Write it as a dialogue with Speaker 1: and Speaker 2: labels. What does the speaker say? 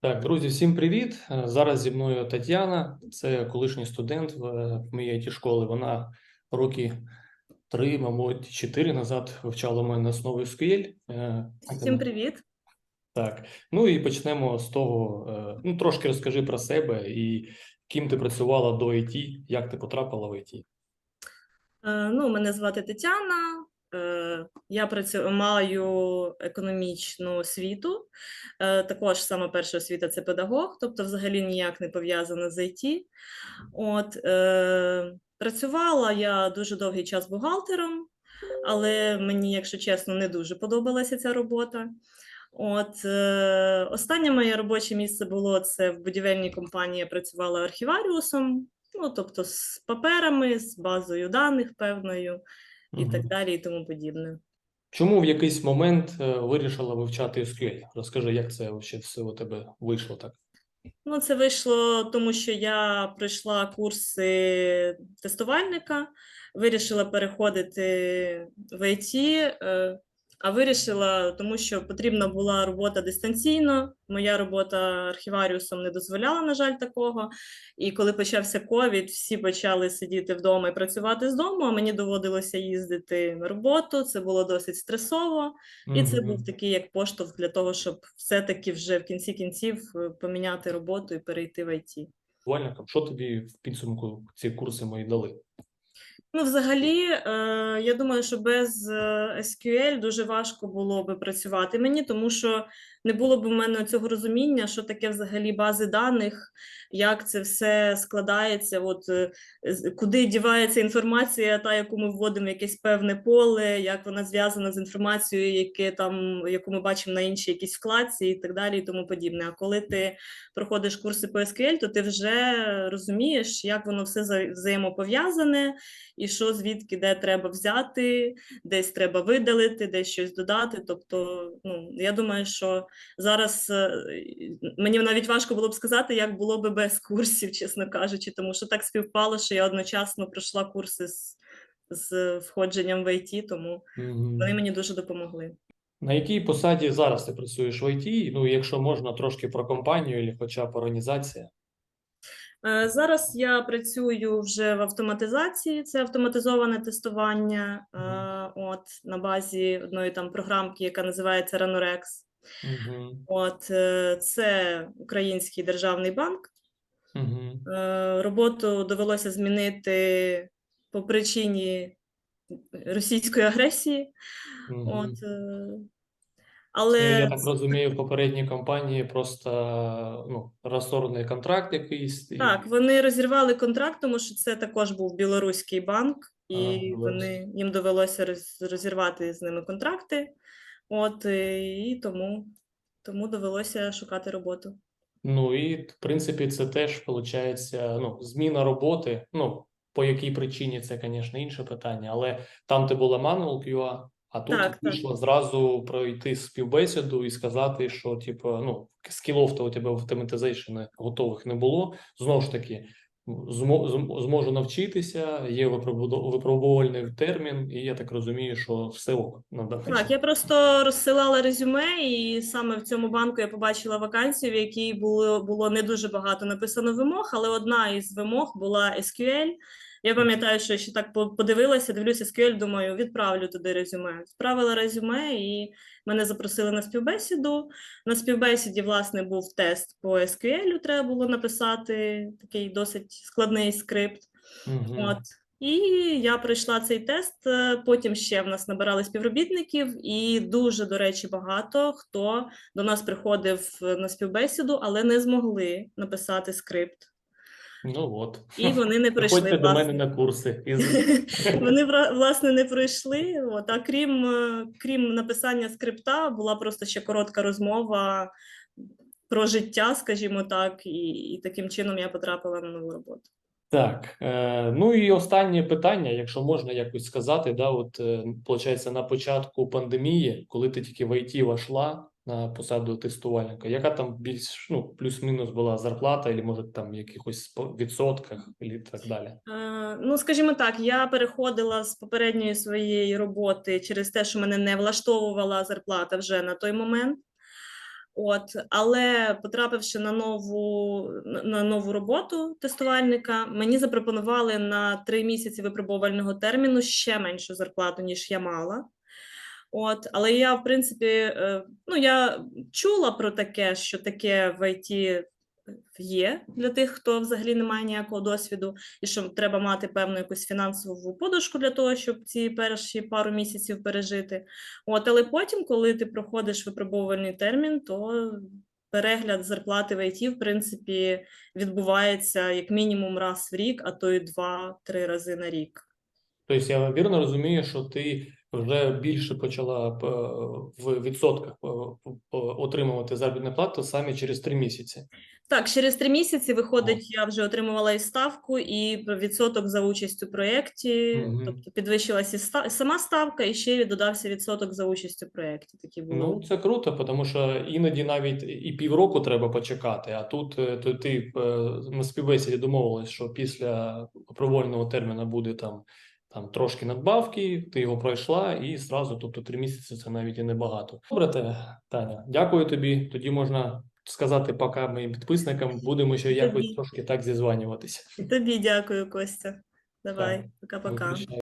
Speaker 1: Так, друзі, всім привіт. Е, Зараз зі мною Тетяна, це колишній студент в, в моїй it школи. Вона роки три, мабуть, чотири назад вивчала мене основи SQL. Е,
Speaker 2: Всім привіт.
Speaker 1: Так, ну і почнемо з того. е, Ну, трошки розкажи про себе і ким ти працювала до IT, як ти потрапила в IT.
Speaker 2: Е, Ну, мене звати Тетяна. Е, Я маю економічну освіту. Е, Також саме перша освіта це педагог, тобто взагалі ніяк не пов'язана з IT. От, е, працювала я дуже довгий час бухгалтером, але мені, якщо чесно, не дуже подобалася ця робота. От останнє моє робоче місце було це в будівельній компанії. Я працювала архіваріусом, ну тобто з паперами, з базою даних певною і так далі, і тому подібне.
Speaker 1: Чому в якийсь момент е, вирішила вивчати SQL? Розкажи, як це вообще все у тебе вийшло так?
Speaker 2: Ну, це вийшло, тому що я пройшла курси тестувальника, вирішила переходити в IT, е, а вирішила, тому що потрібна була робота дистанційно. Моя робота архіваріусом не дозволяла, на жаль, такого. І коли почався ковід, всі почали сидіти вдома і працювати з дому, а мені доводилося їздити на роботу. Це було досить стресово. І це був такий як поштовх для того, щоб все-таки вже в кінці кінців е, поміняти роботу і перейти в.
Speaker 1: Буквально, що тобі в підсумку ці курси мої дали?
Speaker 2: Ну, взагалі, е, я думаю, що без е, SQL дуже важко було би працювати мені, тому що не було б у мене цього розуміння, що таке взагалі бази даних, як це все складається, от е, куди дівається інформація, та яку ми вводимо якесь певне поле, як вона зв'язана з інформацією, яке там, яку ми бачимо на іншій якійсь вкладці і так далі, і тому подібне. А коли ти проходиш курси по SQL, то ти вже розумієш, як воно все вза- взаємопов'язане і що звідки де треба взяти, десь треба видалити, десь щось додати. Тобто, ну я думаю, що зараз е, мені навіть важко було б сказати, як було би без курсів, чесно кажучи, тому що так співпало, що я одночасно пройшла курси з, з входженням в ІТ, тому вони мені дуже допомогли.
Speaker 1: На якій посаді зараз ти працюєш в IT? Ну, якщо можна, трошки про компанію, або хоча б організація.
Speaker 2: Е, Зараз я працюю вже в автоматизації, це автоматизоване тестування е, от, на базі одної там програмки, яка називається Ranorex.
Speaker 1: Угу.
Speaker 2: От, е, це Український державний банк.
Speaker 1: Угу.
Speaker 2: Роботу довелося змінити по причині російської агресії.
Speaker 1: Угу.
Speaker 2: От, але
Speaker 1: я так розумію, в попередній компанії просто ну, розторгнений контракт якийсь. і-
Speaker 2: Так, вони розірвали контракт, тому що це також був білоруський банк, і
Speaker 1: білоруський.
Speaker 2: вони їм довелося роз- розірвати з ними контракти. От е, і тому, тому довелося шукати роботу.
Speaker 1: Ну і в принципі це теж виходить, ну, зміна роботи. Ну, по якій причині це, звісно, інше питання, але там ти була manual QA, а тут
Speaker 2: Так, так.
Speaker 1: зразу пройти співбесіду і сказати, що типу, ну, скілов то у тебе в автоматизейшені готових не було. Знову ж таки, змо- зможу навчитися, є випробувальний термін, і я так розумію, що все ок на даний
Speaker 2: Так, я просто розсилала резюме, і саме в цьому банку я побачила вакансію, в якій було, було не дуже багато написано вимог, але одна із вимог була SQL. Я пам'ятаю, що ще так подивилася, дивлюся SQL, думаю, відправлю туди резюме. Відправила резюме, і мене запросили на співбесіду. На співбесіді, власне, був тест по SQL, треба було написати такий досить складний скрипт.
Speaker 1: Мгм.
Speaker 2: От. І я пройшла цей тест. е, Потім ще в нас набирали співробітників, і дуже, до речі, багато хто до нас приходив е, на співбесіду, але не змогли написати скрипт.
Speaker 1: Ну от.
Speaker 2: І вони не пройшли.
Speaker 1: Приходьте до мене на курси.
Speaker 2: Вони власне не пройшли. От, а крім, е, крім написання скрипта, була просто ще коротка розмова про життя, скажімо так, і, і таким чином я потрапила на нову роботу.
Speaker 1: Так, е, ну і останнє питання, якщо можна якось сказати, да, от, е, получається, на початку пандемії, коли ти тільки в IT вошла на посаду тестувальника, яка там більш, ну, плюс-мінус була зарплата, або, може, там якихось відсотках, і так далі?
Speaker 2: Е, Ну, скажімо так, я переходила з попередньої своєї роботи через те, що мене не влаштовувала зарплата вже на той момент. От, але потрапивши на нову на нову роботу тестувальника, мені запропонували на три місяці випробувального терміну ще меншу зарплату, ніж я мала. От, але я, в принципі, е, ну я чула про таке, що таке в ІТ є для тих, хто взагалі не має ніякого досвіду, і що треба мати певну якусь фінансову подушку для того, щоб ці перші пару місяців пережити. От, але потім, коли ти проходиш випробувальний термін, то перегляд зарплати в ІТ, в принципі, відбувається як мінімум раз в рік, а то й два-три рази на рік.
Speaker 1: Тобто я вірно розумію, що ти вже більше почала е, в відсотках е, отримувати заробітну плату саме через три місяці.
Speaker 2: Так, через три місяці виходить, я вже отримувала і ставку, і відсоток за участь у проєкті,
Speaker 1: Мгм.
Speaker 2: тобто підвищилася і ста- сама ставка, і ще й додався відсоток за участь у проєкті. Такі було.
Speaker 1: Ну, це круто, тому що іноді навіть і півроку треба почекати, а тут е, то ти е, на співбесіді домовилась, що після провольного терміну буде там, там трошки надбавки, ти його пройшла і зразу, тобто три місяці це навіть і небагато. Добре, те, Таня, дякую тобі. Тоді можна сказати пока моїм підписникам, будемо ще якось
Speaker 2: Тобі.
Speaker 1: трошки так зізванюватися.
Speaker 2: Тобі дякую, Костя. Давай, пока-пока.